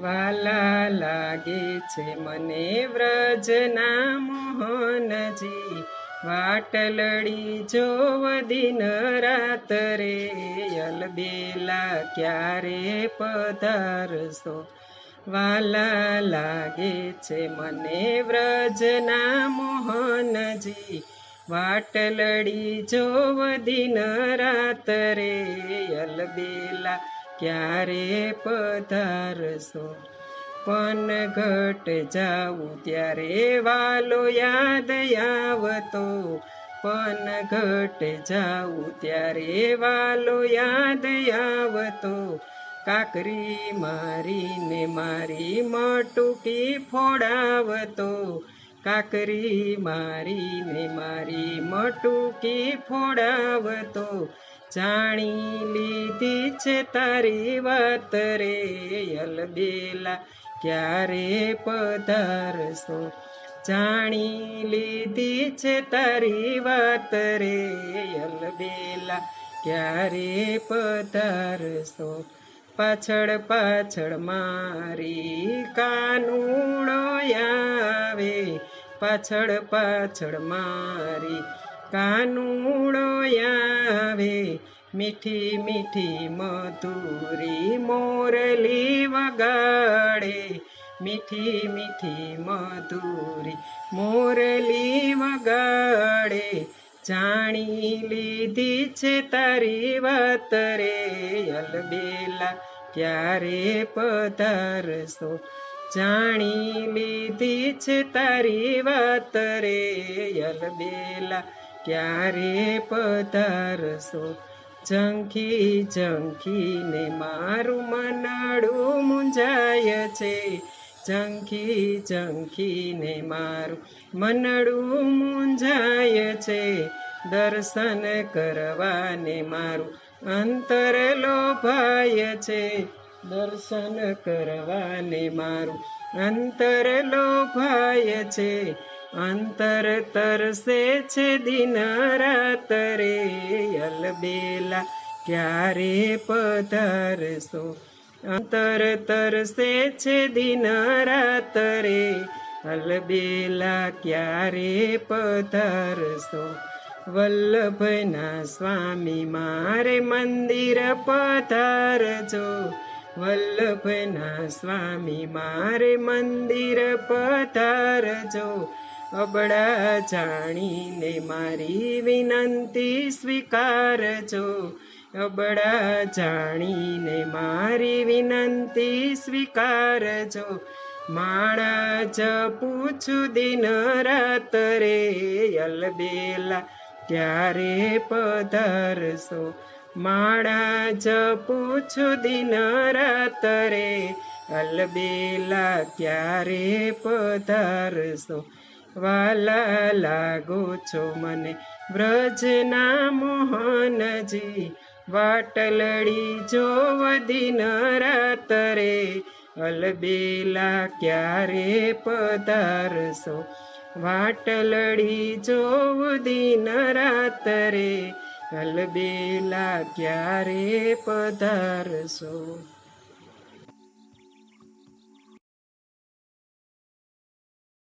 વાલા લાગે છે મને વ્રજના મોહનજી. વાટલડી જોવ દિન રાત રે, અલબેલા ક્યારે પધારશો? વાલા લાગે છે મને વ્રજના મોહનજી. વાટલડી જોવ દિન રાત રે અલબેલા ક્યારે પધારશો? પણ ઘટ જાવું ત્યારે વાલો યાદ આવતો. પણ ઘટ જાવું ત્યારે વાલો યાદ આવતો. કાકરી મારીને મારી મટુકી ફોડાવતો. કાકરી મારીને મારી મટુકી ફોડાવતો. જાણી લીધી છે તારી વાત રે, અલબેલા ક્યારે પધારશો? જાણી લીધી છે તારી વાત રે, અલબેલા ક્યારે પધારશો? પાછળ પાછળ મારી કાનુડો આવે પાછળ પાછળ મારી કાનુડો આવે. મીઠી મીઠી મધુરી મોરલી વગાડે. મીઠી મીઠી મધુરી મોરલી વગાડે. જાણી લીધી છે તારી વાત રે. અલબેલા ક્યારે પધારશો? જાણી લીધી છે તારી વાત રે અલબેલા ક્યારે પધારશો? ઝંખી ઝંખીને મારું મનડું મુંજાય છે. ઝંખી ઝંખીને મારું મનડું મુંજાય છે. દર્શન કરવાને મારું અંતર લોભાય છે. દર્શન કરવાને મારું અંતર લોભાય છે, અંતર તરસે છે દિન રાતરે. અલબેલા ક્યારે પધારશો? અંતર તરસે છે દિન રાતરે. અલબેલા ક્યારે પધારશો? વલ્લભના સ્વામી મારે મંદિર પધારજો. વલ્લભના સ્વામી, મારે મંદિર પધારજો અબડા જાણીને મારી વિનંતી સ્વીકારજો અબડા જાણીને મારી વિનંતી સ્વીકારજો માળા જ પૂછું દિન રાત રે, અલબેલા ત્યારે પધારશો? માળા જપું છું દિન રાત રે અલબેલા ક્યારે પધારશો? વાલા લાગો છો મને વ્રજના મોહનજી, વાટલડી જોવ દિન રાત રે અલબેલા ક્યારે પધારશો? વાટલડી જોવ દિન રાત રે અલબેલા ક્યારે પધારશો?